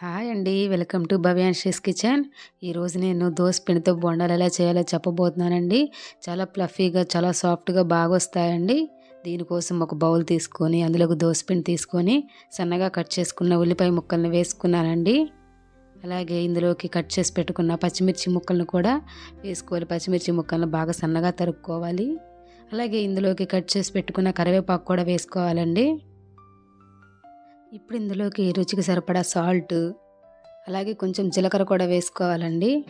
Hi అండి welcome to భవ్యాన్షీస్ kitchen. ఈరోజు నేను దోశ పిండితో బొండాలు ఎలా చేయాలో చెప్పబోతున్నానండి. చాలా ప్లఫీగా చాలా సాఫ్ట్గా బాగా వస్తాయండి దీనికోసం ఒక బౌల్ తీసుకొని అందులోకి దోశ పిండి తీసుకొని సన్నగా కట్ చేసుకున్న ఉల్లిపాయ ముక్కల్ని వేసుకున్నానండి. అలాగే ఇందులోకి కట్ చేసి పెట్టుకున్న పచ్చిమిర్చి ముక్కలను కూడా వేసుకోవాలి. పచ్చిమిర్చి ముక్కలను బాగా సన్నగా తరుక్కోవాలి. అలాగే ఇందులోకి కట్ చేసి పెట్టుకున్న కరివేపాకు కూడా వేసుకోవాలండి. ఇప్పుడు ఇందులోకి రుచికి సరిపడా సాల్ట్ అలాగే కొంచెం జీలకర్ర కూడా వేసుకోవాలండి.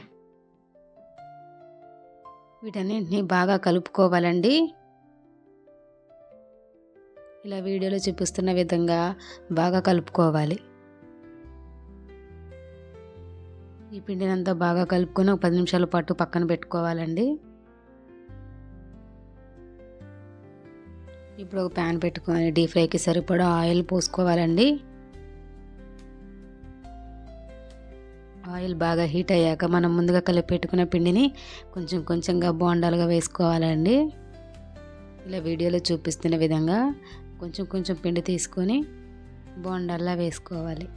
వీటన్నింటినీ బాగా కలుపుకోవాలండి. ఇలా వీడియోలో చూపిస్తున్న విధంగా బాగా కలుపుకోవాలి. ఈ పిండినంతా బాగా కలుపుకొని ఒక పది నిమిషాల పాటు పక్కన పెట్టుకోవాలండి. ఇప్పుడు ఒక ప్యాన్ పెట్టుకొని డీప్ ఫ్రైకి సరిపడా ఆయిల్ పోసుకోవాలండి. ఆయిల్ బాగా హీట్ అయ్యాక మనం ముందుగా కలిపి పెట్టుకున్న పిండిని కొంచెం కొంచెంగా బోండాలుగా వేసుకోవాలండి. ఇలా వీడియోలో చూపిస్తున్న విధంగా కొంచెం కొంచెం పిండి తీసుకొని బోండాల్లా వేసుకోవాలి.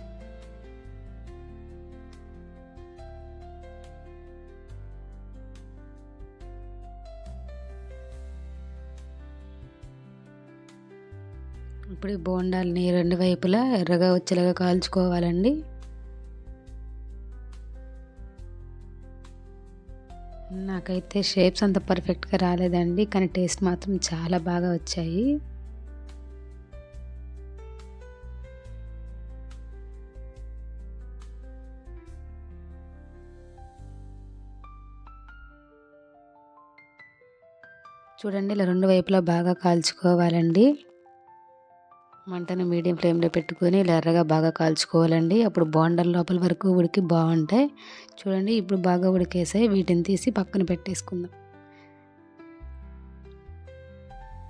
ఇప్పుడు బోండాలని రెండు వైపులా ఎర్రగా వచ్చేలాగా కాల్చుకోవాలండి. నాకైతే షేప్స్ అంత పర్ఫెక్ట్గా రాలేదండి కానీ టేస్ట్ మాత్రం చాలా బాగా వచ్చాయి. చూడండి ఇలా రెండు వైపులా బాగా కాల్చుకోవాలండి. మంటను మీడియం ఫ్లేమ్లో పెట్టుకొని ఇలా ఎర్రగా బాగా కాల్చుకోవాలండి. అప్పుడు బోండల లోపల వరకు ఉడికి బాగుంటాయి. చూడండి ఇప్పుడు బాగా ఉడికేసాయి. వీటిని తీసి పక్కన పెట్టేసుకుందాం.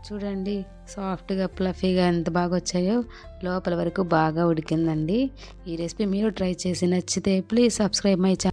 చూడండి సాఫ్ట్గా ప్లఫీగా ఎంత బాగా వచ్చాయో లోపల వరకు బాగా ఉడికిందండి. ఈ రెసిపీ మీరు ట్రై చేసి నచ్చితే ప్లీజ్ సబ్స్క్రైబ్ మై ఛానల్